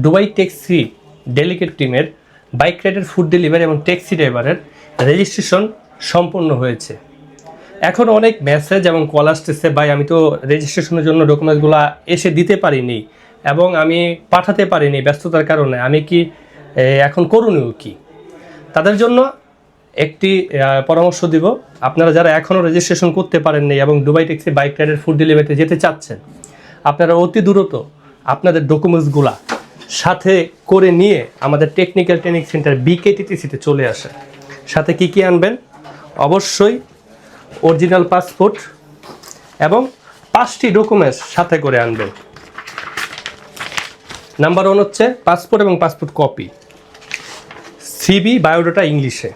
Dubai taxi delegate টিমের bike rider, food delivery এবং taxi ড্রাইভারের রেজিস্ট্রেশন সম্পন্ন হয়েছে। এখন অনেক মেসেজ এবং কল আসতেছে, ভাই, আমি তো রেজিস্ট্রেশনের জন্য ডকুমেন্টসগুলো এসে দিতে পারিনি এবং আমি পাঠাতে পারিনি ব্যস্ততার কারণে। আমি কি এখন করণীয় কি? তাদের জন্য একটি পরামর্শ দিব। আপনারা যারা এখনও রেজিস্ট্রেশন করতে পারেননি এবং দুবাই ট্যাক্সি বাইক রাইডের, ফুড ডেলিভারিতে যেতে চাচ্ছেন, আপনারা অতি দ্রুত আপনাদের ডকুমেন্টসগুলা সাথে করে নিয়ে আমাদের টেকনিক্যাল ট্রেনিং সেন্টার বিকেটিটিসিতে চলে আসে। সাথে কি কি আনবেন? অবশ্যই অরিজিনাল পাসপোর্ট এবং পাঁচটি ডকুমেন্টস সাথে করে আনবেন। নাম্বার ওয়ান হচ্ছে পাসপোর্ট এবং পাসপোর্ট কপি সিবি বায়োডাটা ইংলিশে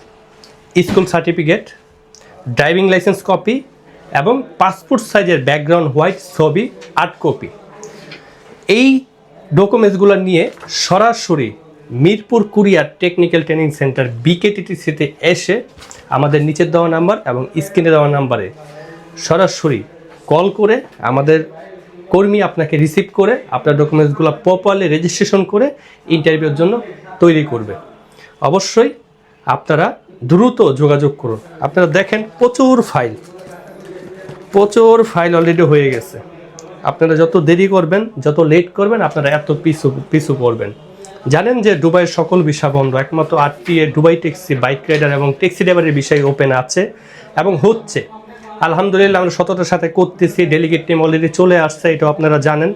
school certificate driving licence copy এবং পাসপোর্ট সাইজের ব্যাকগ্রাউন্ড হোয়াইট ছবি আট কপি এই ডকুমেন্টসগুলো নিয়ে সরাসরি Mirpur Korea technical training centre বিকেটিটিসিতে এসে আমাদের নিচের দেওয়া নাম্বার এবং স্ক্রিনে দেওয়া নাম্বারে সরাসরি কল করে আমাদের কর্মী আপনাকে রিসিভ করে আপনার ডকুমেন্টসগুলো প্রপারলি রেজিস্ট্রেশন করে ইন্টারভিউর জন্য তৈরি করবে। অবশ্যই আপনারা দ্রুত যোগাযোগ করুন। আপনারা দেখেন প্রচুর ফাইল প্রচুর ফাইল অলরেডি হয়ে গেছে। আপনারা যত দেরি করবেন, যত লেট করবেন, আপনারা এত পিছু পিছু পড়বেন। জানেন যে দুবাইয়ের সকল ভিসা বন্ধ, একমাত্র RTA Dubai taxi, bike rider এবং ট্যাক্সি ড্রাইভারের বিষয় ওপেন আছে এবং হচ্ছে। আলহামদুলিল্লাহ, আমরা সততার সাথে করতেছি ডেলিগেট টিম অলরেডি চলে আসছে এটা আপনারা জানেন।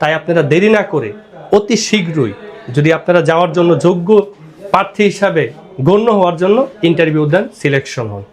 তাই আপনারা দেরি না করে অতি শীঘ্রই যদি আপনারা যাওয়ার জন্য যোগ্য প্রার্থী হিসাবে গণ্য হওয়ার জন্য ইন্টারভিউ দেন সিলেকশন হন।